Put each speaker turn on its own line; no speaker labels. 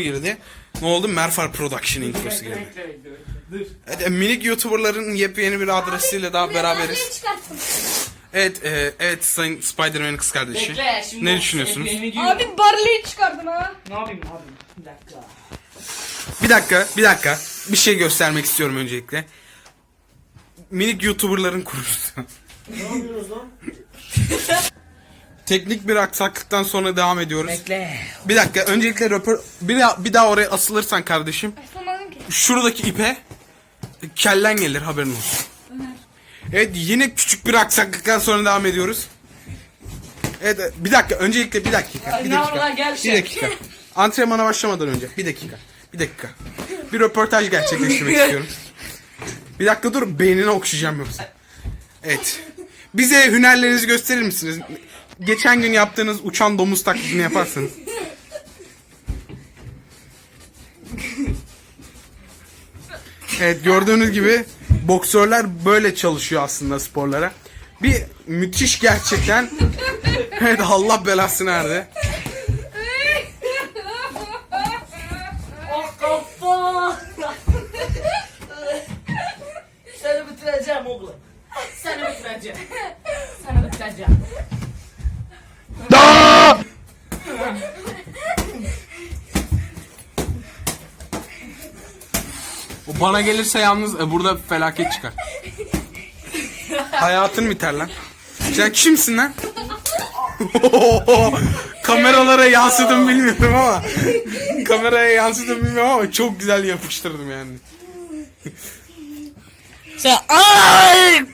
girdi. Ne oldu? Merfar Production introsu girdi. Evet, e, minik YouTuber'ların yepyeni bir adresiyle daha beraberiz. Evet, e, evet sayın Spider-Man'in kız kardeşi.
Bekle şimdi.
Ne düşünüyorsunuz?
Abi Barley'i çıkardın ha.
Ne yapayım abi? Bir dakika.
Bir dakika, bir dakika. Bir şey göstermek istiyorum öncelikle. Minik YouTuber'ların kurucusu.
Ne yapıyorsunuz lan?
Teknik bir aksaklıktan sonra devam ediyoruz.
Bekle.
Bir dakika, öncelikle röpor... Bir daha, bir daha oraya asılırsan kardeşim.
Asılmadım ki.
Şuradaki ipe kellen gelir haberin olsun. Evet yine küçük bir aksaklıktan sonra devam ediyoruz. Evet bir dakika öncelikle bir dakika. Bir dakika. Bir
şey.
dakika. Antrenmana başlamadan önce bir dakika. Bir dakika. Bir röportaj gerçekleştirmek istiyorum. Bir dakika dur beynine okşayacağım yoksa. Evet. Bize hünerlerinizi gösterir misiniz? Geçen gün yaptığınız uçan domuz taklidini yaparsanız. Evet gördüğünüz gibi boksörler böyle çalışıyor aslında sporlara. Bir müthiş gerçekten. Evet Allah belası nerede?
Seni bitireceğim oğlum. Seni bitireceğim. Seni bitireceğim.
O bana gelirse yalnız e, burada felaket çıkar. Hayatın biter lan. Sen kimsin lan? Kameralara yansıdım bilmiyorum ama. Kameraya yansıdım bilmiyorum ama çok güzel yapıştırdım yani.
Sen ay!